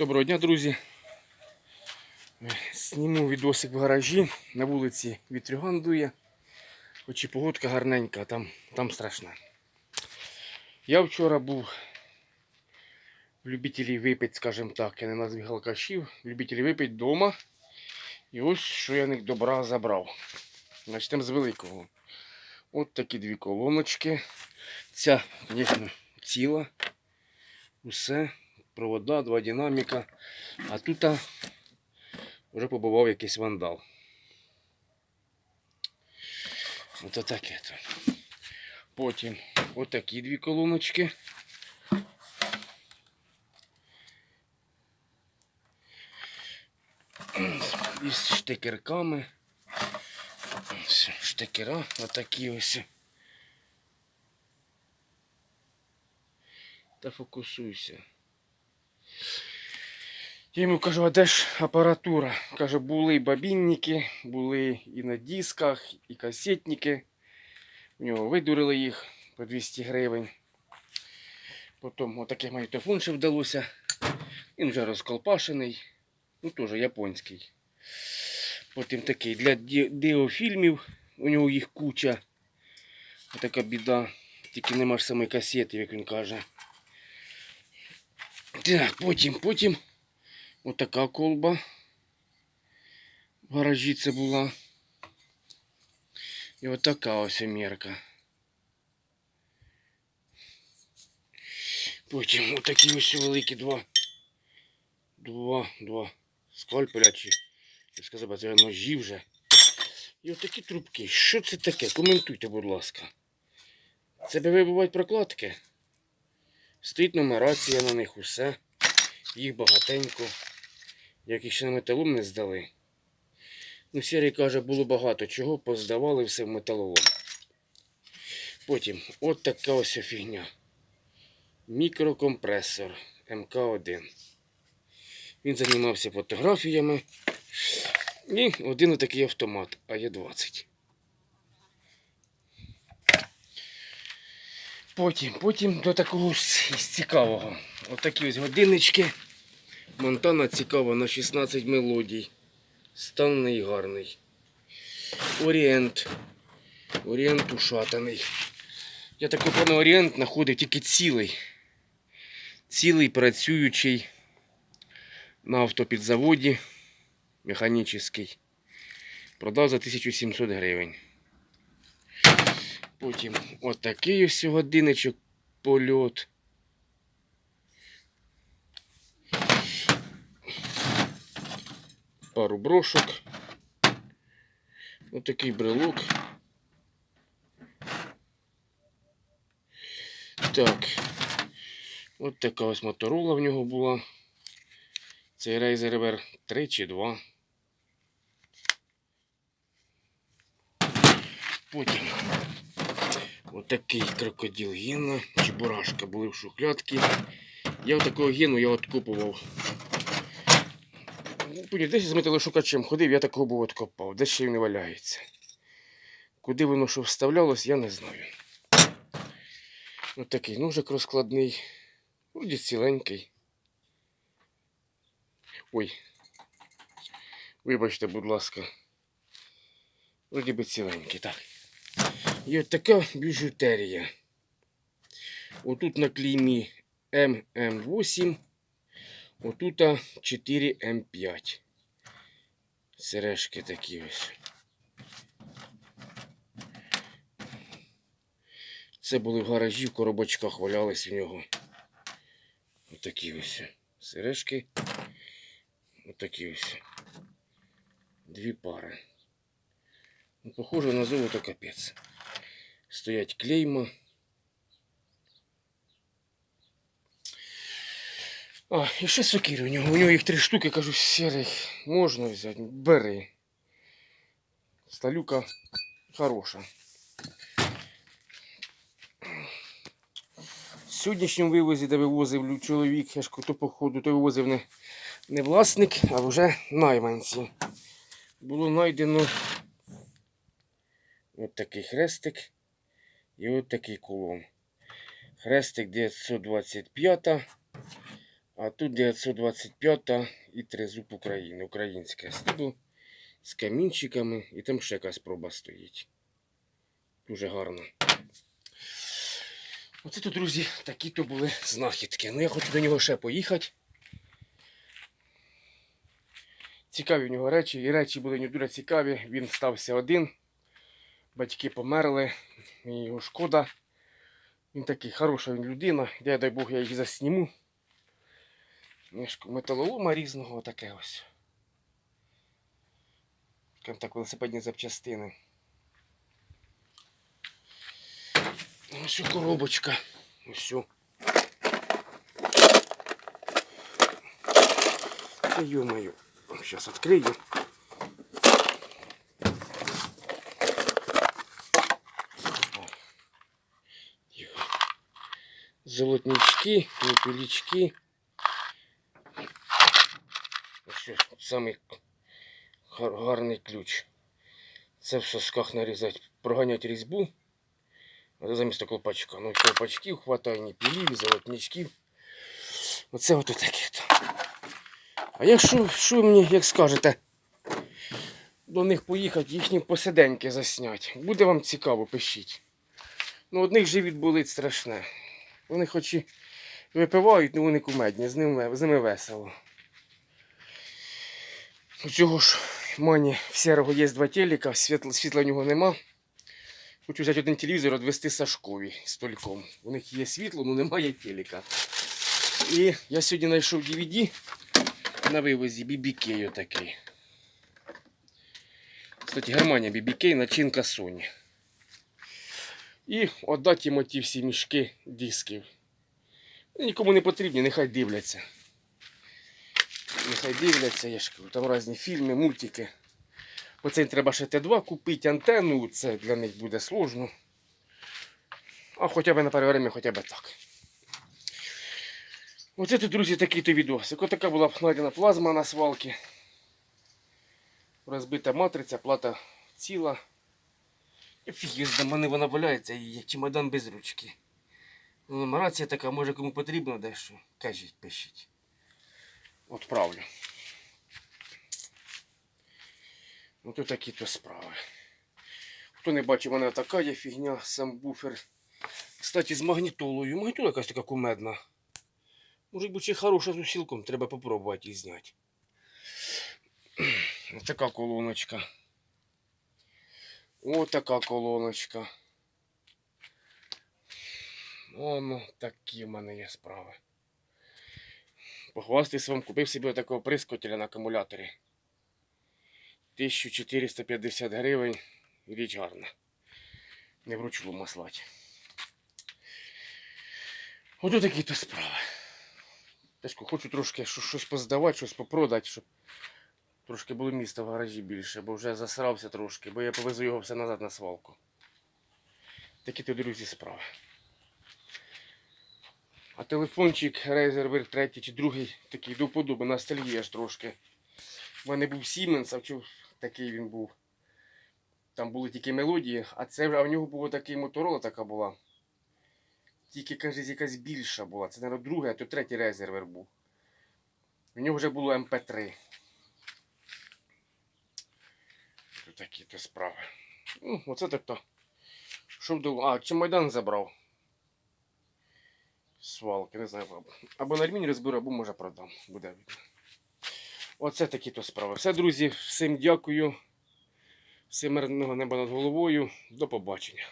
Доброго дня, друзі. Зніму відосик в гаражі. На вулиці вітрюган дує. Хоч і погодка гарненька, там, там страшна. Я вчора був в любителі випити, скажімо так, я не назві алкашів, любителі випити вдома. І ось що я них добра забрав. Начнемо з великого. От такі дві колоночки. Ця, звісно, ціла. Усе провода, два динаміка. А тут вже побував якийсь вандал. Ото таке то. Потім отакі дві колоночки. Із штекерками. Ось Штекера отакі ось. Та фокусуйся. Я йому кажу, а де ж апаратура? Каже, були бабінники, були і на дисках, і касетники. У нього видурили їх по 200 гривень. Потім отакий магнітофон ще вдалося. Він вже розколпашений. Ну теж японський. Потім такий для ді- діофільмів. У нього їх куча. Така біда. Тільки нема ж самої касети, як він каже. Так, потім, потім отака колба. В гаражі це була. І отака ось мірка. Потім отакі ось великі два. Два, два скальпеля чи я сказав, це ножі вже. І отакі трубки. Що це таке? Коментуйте, будь ласка. Це би вибивають прокладки. Стоїть нумерація на них усе. Їх багатенько. Як їх ще на металом не здали. Ну, Сірий каже, було багато чого, поздавали все в металолом. Потім от така ось фігня. Мікрокомпресор МК1. Він займався фотографіями. І один отакий автомат АЄ-20. Потім, потім до такого з цікавого. Отакі ось годиннички. Монтана цікава на 16 мелодій. Станний гарний. Орієнт. Орієнт ушатаний. Я такий пане орієнт знаходив тільки цілий. Цілий працюючий на автопідзаводі. Механічний. Продав за 1700 гривень. Потім отакий ось годинничок польот. Пару брошок. Отакий брелок. Так. От така ось моторола в нього була. Цей Rever 3 чи 2. Потім отакий крокодил гена, чебурашка були в шухлядці. Я от такого гену я откопував. Ну, Потім десь з металошукачем ходив, я такого був откопав, де ще він валяється. Куди воно що вставлялось, я не знаю. Ось такий ножик розкладний, вроді ціленький. Ой. Вибачте, будь ласка. Вроді би ціленький, так. От така біжутерія. Отут на клеймі ММ8, отут 4М5. Сережки такі ось. Це були в гаражі, в коробочках валялись в нього. Отакі ось сережки. Отакі ось. Дві пари. Ну, похоже на золото капець. Стоять клейма. А, і ще сокири у нього. У нього їх три штуки, кажу, сірих. Можна взяти. Бери. Сталюка хороша. В сьогоднішньому вивозі, де вивозив чоловік, я ж то походу, то вивозив не, не власник, а вже найманці. Було знайдено от такий хрестик і от такий кулон. Хрестик 925, А тут 925 і тризуб України, українське срібло з камінчиками, і там ще якась проба стоїть. Дуже гарно. Оце тут, друзі, такі то були знахідки. Ну я хочу до нього ще поїхати. Цікаві в нього речі, і речі були нього дуже цікаві. Він стався один. Батьки померли, мені його шкода. Він такий хороша він людина. Я дай Бог, я їх засніму. Металолома різного таке ось. Скажімо так, велосипедні запчастини. Ось коробочка. Ось. Ё-моё. Сейчас открою. Золотнички, непілічки. Ось самий гарний ключ. Це в сосках нарізати, проганяти різьбу. Замість колпачка. Ну, колпачків хватає, ні пілів, золотничків. Оце ото таке. А якщо що мені, як скажете, до них поїхати, їхні посиденьки засняти. Буде вам цікаво, пишіть. Ну, одних живіт болить страшне. Вони хоч і випивають, ну вони кумедні, з ними, з ними весело. У цього ж мані в серого є два телека, світла, світла в нього нема. Хочу взяти один телевізор, відвести Сашкові з тольком. У них є світло, але немає телека. І я сьогодні знайшов DVD на вивозі BBK отакий. Кстати, Германія BBK, начинка Sony. І віддати їм оті всі мішки дисків. Нікому не потрібні, нехай дивляться. Нехай дивляться, я ж кажу, там різні фільми, мультики. Оце треба ще Т2 купити антенну, це для них буде сложно. А хоча б на перше время, хоча б так. Оце тут, друзі, такий то відосик. Ось така була знайдена плазма на свалці. Розбита матриця, плата ціла. Фіг з мене вона валяється як чемодан без ручки. Ну, Нумерація така, може кому потрібно дещо. Кажіть, пишіть. Отправлю. Ну тут такі то справи. Хто не бачив, мене така є фігня, сам буфер. Кстати, з магнітолою. Магнітола якась така кумедна. Може бути хороша з усілком, треба попробувати її зняти. Ось така колоночка. Ось така колоночка. Воно такі в мене є справи. Похвастаюсь вам, купив собі такого прискотеля на акумуляторі. 1450 гривень. Річ гарна. Не вручну маслати. Ото такі то справи. Тежко, хочу трошки щось поздавати, щось попродати, щоб трошки було місця в гаражі більше, бо вже засрався трошки, бо я повезу його все назад на свалку. Такі то, друзі, справи. А телефончик Razer Ver 3 чи другий такий до вподоби, ностальгія ж трошки. У мене був Siemens, а чув, такий він був. Там були тільки мелодії, а це а в нього був такий Motorola така була. Тільки, каже, якась більша була. Це, мабуть, другий, а то третій резервер був. В нього вже було МП3. Тут такі то справи. Ну, оце так то. Що вдало? А, чи Майдан забрав? Свалки, не знаю. або- на ремінь розберу, або може продам. Буде. Оце такі то справи. Все, друзі, всім дякую. Всім мирного неба над головою. До побачення.